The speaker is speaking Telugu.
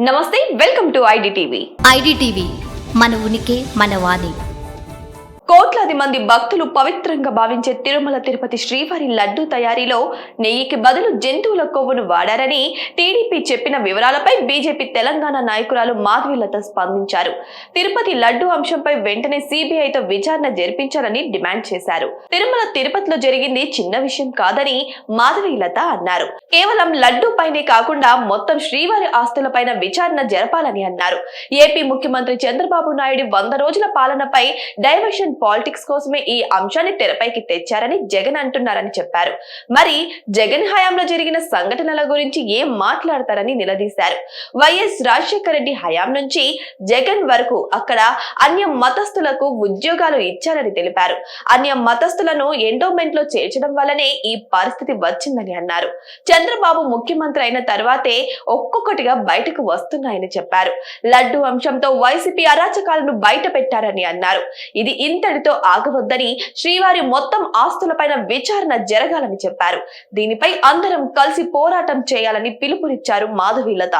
నమస్తే welcome to ID TV. ID TV మన ఉనికి మన వాణి. కోట్లాది మంది భక్తులు పవిత్రంగా భావించే తిరుమల తిరుపతి శ్రీవారి లడ్డు తయారీలో నెయ్యికి బదులు జంతువుల కొవ్వును వాడారని టీడీపీ చెప్పిన వివరాలపై బీజేపీ తెలంగాణ నాయకురాలు మాధవీలత స్పందించారు. తిరుపతి లడ్డు అంశంపై వెంటనే సిబిఐతో విచారణ జరిపించాలని డిమాండ్ చేశారు. తిరుమల తిరుపతిలో జరిగింది చిన్న విషయం కాదని మాధవీలత అన్నారు. కేవలం లడ్డు పైనే కాకుండా మొత్తం శ్రీవారి ఆస్తులపైన విచారణ జరపాలని అన్నారు. ఏపీ ముఖ్యమంత్రి చంద్రబాబు నాయుడు వంద రోజుల పాలనపై డైవర్షన్ పాలిటిక్స్ కోసమే ఈ అంశాన్ని తెరపైకి తెచ్చారని జగన్ అంటున్నారని చెప్పారు. మరి జగన్ హయాంలో జరిగిన సంఘటనల గురించి ఏం మాట్లాడతారని నిలదీశారు. వైఎస్ రాజశేఖర రెడ్డి హయాం నుంచి జగన్ వరకు అక్కడ అన్య మతస్థులకు ఉద్యోగాలు ఇచ్చారని తెలిపారు. అన్య మతస్థులను ఎండోమెంట్లో చేర్చడం వల్లనే ఈ పరిస్థితి వచ్చిందని అన్నారు. చంద్రబాబు ముఖ్యమంత్రి అయిన తర్వాతే ఒక్కొక్కటిగా బయటకు వస్తున్నాయని చెప్పారు. లడ్డు అంశంతో వైసీపీ అరాచకాలను బయట పెట్టారని అన్నారు. ఇది ఇంతటితో ఆగవద్దని శ్రీవారి మొత్తం ఆస్తులపైన విచారణ జరగాలని చెప్పారు. దీనిపై అందరం కలిసి పోరాటం చేయాలని పిలుపునిచ్చారు మాధవీలత